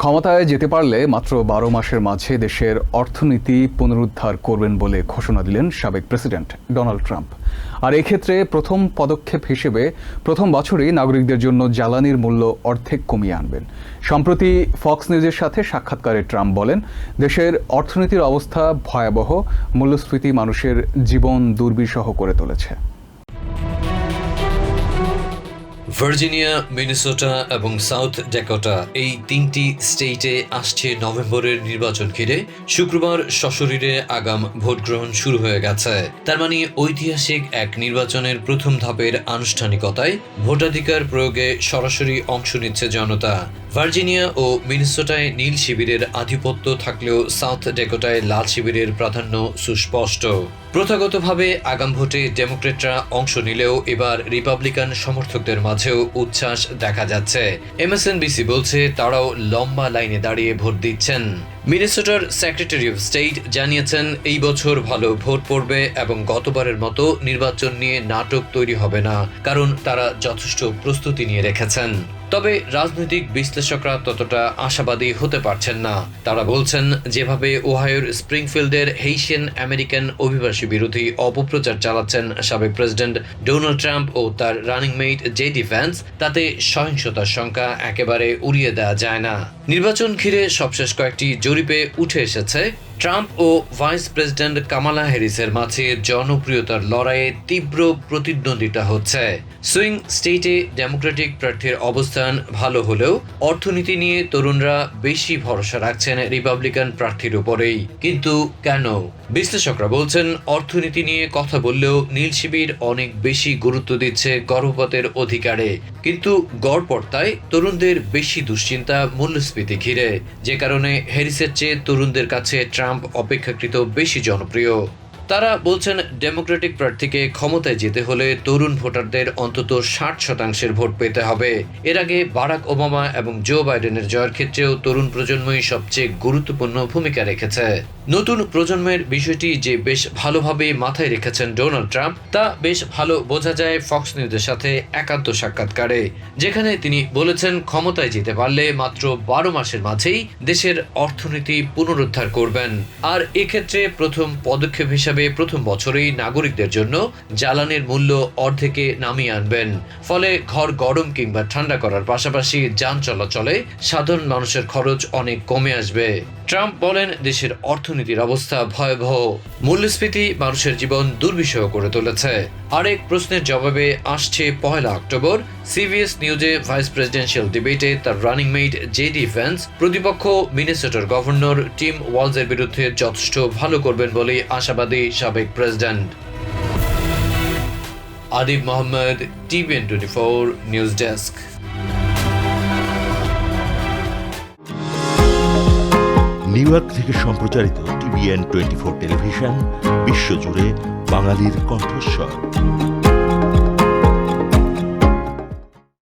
ক্ষমতায় যেতে পারলে মাত্র বারো মাসের মাঝে দেশের অর্থনীতি পুনরুদ্ধার করবেন বলে ঘোষণা দিলেন সাবেক প্রেসিডেন্ট ডোনাল্ড ট্রাম্প। আর এক্ষেত্রে প্রথম পদক্ষেপ হিসেবে প্রথম বছরই নাগরিকদের জন্য জ্বালানির মূল্য অর্ধেক কমিয়ে আনবেন। সম্প্রতি ফক্স নিউজের সাথে সাক্ষাৎকারে ট্রাম্প বলেন, দেশের অর্থনীতির অবস্থা ভয়াবহ, মূল্যস্ফীতি মানুষের জীবন দুর্বিষহ করে তুলেছে। ভার্জিনিয়া, মিনেসোটা এবং সাউথ ডেকোটা এই তিনটি স্টেটে আসছে নভেম্বরের নির্বাচন ঘিরে। শুক্রবার সশরীরে আগাম ভোটগ্রহণ শুরু হয়ে গেছে। তার মানে ঐতিহাসিক এক নির্বাচনের প্রথম ধাপের আনুষ্ঠানিকতায় ভোটাধিকার প্রয়োগে সরাসরি অংশ নিচ্ছে জনতা। ভার্জিনিয়া ও মিনেসোটায় নীল শিবিরের আধিপত্য থাকলেও সাউথ ডেকোটায় লাল শিবিরের প্রাধান্য সুস্পষ্ট। প্রথাগতভাবে আগাম ভোটে ডেমোক্রেটরা অংশ নিলেও এবার রিপাবলিকান সমর্থকদের মাঝেও উচ্ছ্বাস দেখা যাচ্ছে। এমএসএনবিসি বলছে, তারাও লম্বা লাইনে দাঁড়িয়ে ভোট দিচ্ছেন। মিনেসোটার সেক্রেটারি অফ স্টেট জানিয়েছেন, এই বছর ভালো ভোট পড়বে এবং গতবারের মতো নির্বাচন নিয়ে নাটক তৈরি হবে না, কারণ তারা যথেষ্ট প্রস্তুতি নিয়ে রেখেছেন। তবে রাজনৈতিক বিশ্লেষকরা ততটা আশাবাদী হতে পারছেন না। তারা বলছেন, যেভাবে ওহাইওর স্প্রিংফিল্ডের হেইশিয়ান আমেরিকান অভিবাসী বিরোধী অপপ্রচার চালাচ্ছেন সাবেক প্রেসিডেন্ট ডোনাল্ড ট্রাম্প ও তার রানিং মেট জেডি ফ্যান্স তাতে সহিংসতার সংখ্যা একেবারে উড়িয়ে দেওয়া যায় না। নির্বাচন ঘিরে সবশেষ কয়েকটি জরিপে উঠে এসেছে ট্রাম্প ও ভাইস প্রেসিডেন্ট কামালা হ্যারিসের মাঝে জনপ্রিয়তার লড়াইয়ে তীব্র প্রতিদ্বন্দ্বিতা হচ্ছে। সুইং স্টেটে ডেমোক্রেটিক প্রার্থীর অবস্থান ভালো হলেও অর্থনীতি নিয়ে তরুণরা বেশি ভরসা রাখছেন রিপাবলিকান প্রার্থীর উপরেই। কিন্তু কেন? বিশ্লেষকরা বলছেন, অর্থনীতি নিয়ে কথা বললেও নীল শিবির অনেক বেশি গুরুত্ব দিচ্ছে গর্ভপাতের অধিকারে। কিন্তু গড়পড়তায় তরুণদের বেশি দুশ্চিন্তা মূল্যস্ফীতি ঘিরে। যে কারণে হ্যারিসের চেয়ে তরুণদের কাছে ট্রাম্প অপেক্ষাকৃত বেশি জনপ্রিয়। তারা বলছেন ডেমোক্রেটিক প্রার্থীকে ক্ষমতায় যেতে হলে তরুণ ভোটারদের অন্তত ষাট শতাংশের ভোট পেতে হবে। এর আগে বারাক ওবামা এবং জো বাইডেনের জয়ের ক্ষেত্রেও তরুণ প্রজন্মই সবচেয়ে গুরুত্বপূর্ণ ভূমিকা রেখেছে। নতুন প্রজন্মের বিষয়টি যে বেশ ভালোভাবে মাথায় রেখেছেন ডোনাল্ড ট্রাম্প, তা বেশ ভালো বোঝা যায় ফক্স নিউজের সাথে একান্ত সাক্ষাৎকারে, যেখানে তিনি বলেছেন ক্ষমতায় যেতে পারলে মাত্র বারো মাসের মাঝেই দেশের অর্থনীতি পুনরুদ্ধার করবেন। আর এক্ষেত্রে প্রথম পদক্ষেপ হিসাবে প্রথম বছরেই নাগরিকদের জন্য জ্বালানির মূল্য অর্ধেকে নামিয়ে আনবেন। ফলে ঘর গরম কিংবা ঠান্ডা করার পাশাপাশি যান চলাচলে সাধারণ মানুষের খরচ অনেক কমে আসবে। ট্রাম্প বলেন, দেশের অর্থনীতির অবস্থা ভয়াবহ। মূল্যস্ফীতি মানুষের জীবন দুর্বিষহ করে তুলেছে। আরেক প্রশ্নের জবাবে আসছে পয়লা অক্টোবর। সিবিএস নিউজে ভাইস প্রেসিডেন্সিয়াল ডিবেটে তার রানিং মেট জেডি ভ্যান্স প্রতিপক্ষ মিনেসোটার গভর্নর টিম ওয়ালসের বিরুদ্ধে যথেষ্ট ভালো করবেন বলে আশাবাদী সাবেক president Adib Mohammad TVN twenty four news desk New York থেকে সম্প্রচারিত টিভিএন টোয়েন্টি ফোর টেলিভিশন বিশ্বজুড়ে বাঙালির কণ্ঠস্বর।